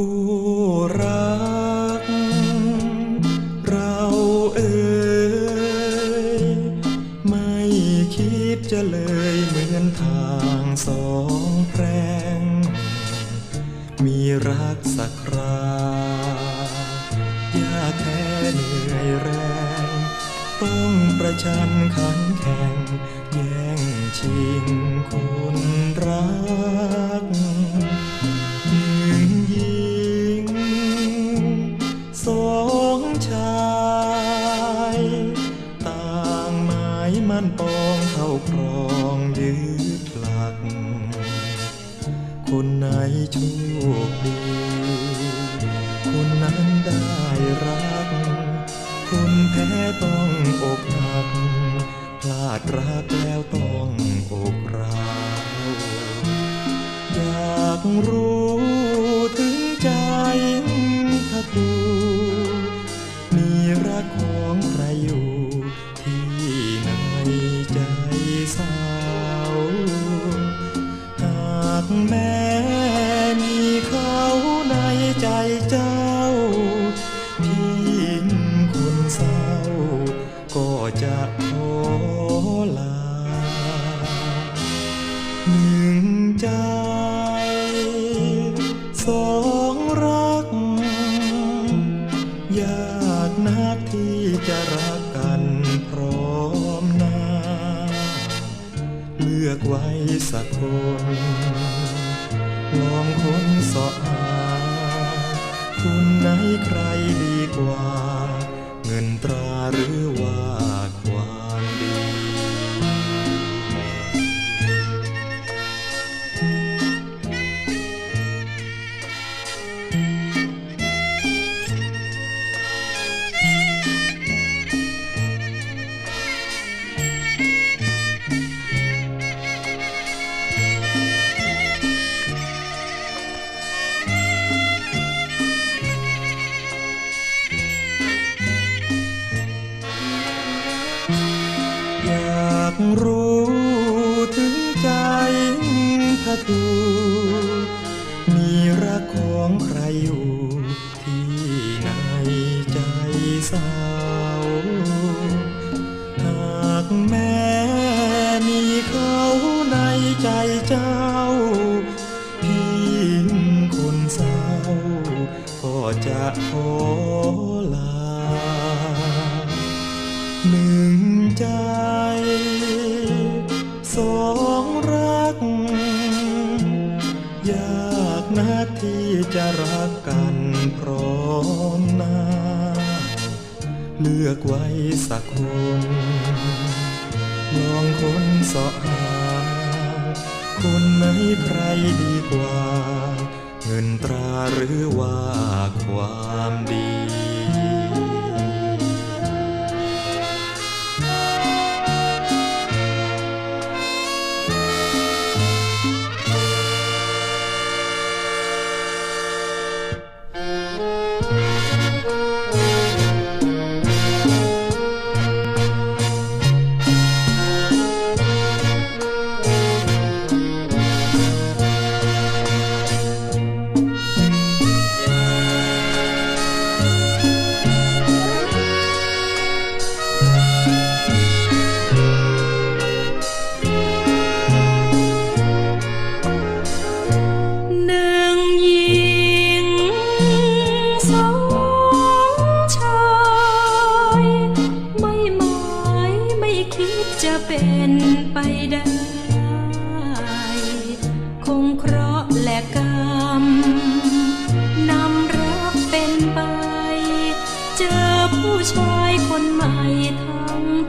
โอ้รัก เราเอ่ยไม่คิดจะเลยเหมือนทางสองแพร่งมีรักสักครายากแท้เหนื่อยแรง ต้องประชันขันแข่ง แย่งชิงคนรัก คดี คนนั้นได้รัก คนแพ้ต้องอกหัก พลาดรักแล้วต้องอกร้าวอยากรู้ สะทนลองค้นสาะหาคุณไหนใครดีกว่า เงินตราหรือว่า จะขอลา หนึ่งใจ สองรัก ยากนักที่จะรักกันพร้อมหน้า เลือกไว้สักคนลองค้นสาะหา คนไหนใครดีกว่า เงินตราหรือว่า ความดี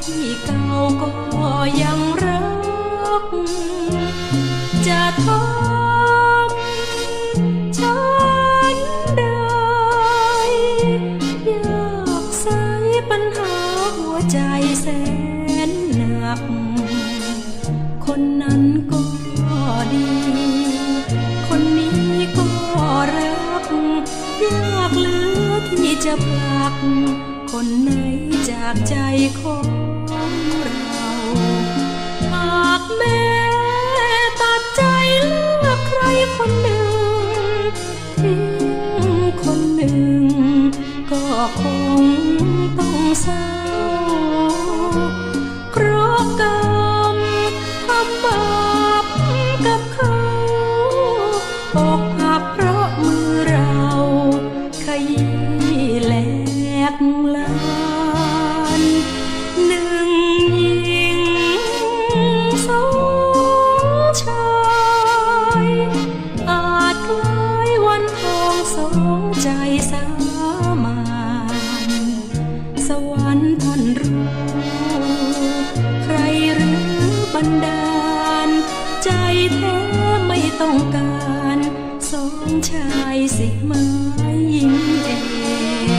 ที่เก่าก็ยังรัก จะทำฉันได้ยากใส่ปัญหาหัวใจแสนหนัก คนนั้นก็ดี คนนี้ก็รัก ยากเหลือที่จะผลัก คนไหนจากใจของ เรหากแม่ตัดใจเลือกใครคนหนึ่งทิ้งคนหนึ่ง ก็คงต้องเศร้าเรกรรมำบาปกับเขา แท้ไม่ต้องการสอนชายสิไม้ยิงเอง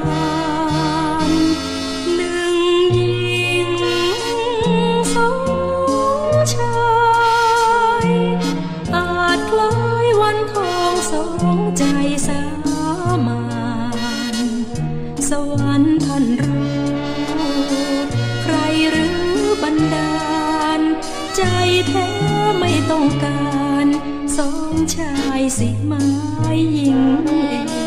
สวรรค์ท่านรู้ใครหรือบันดาล ใจแท้ไม่ต้องการ สองชายสิไม้ยิงเอง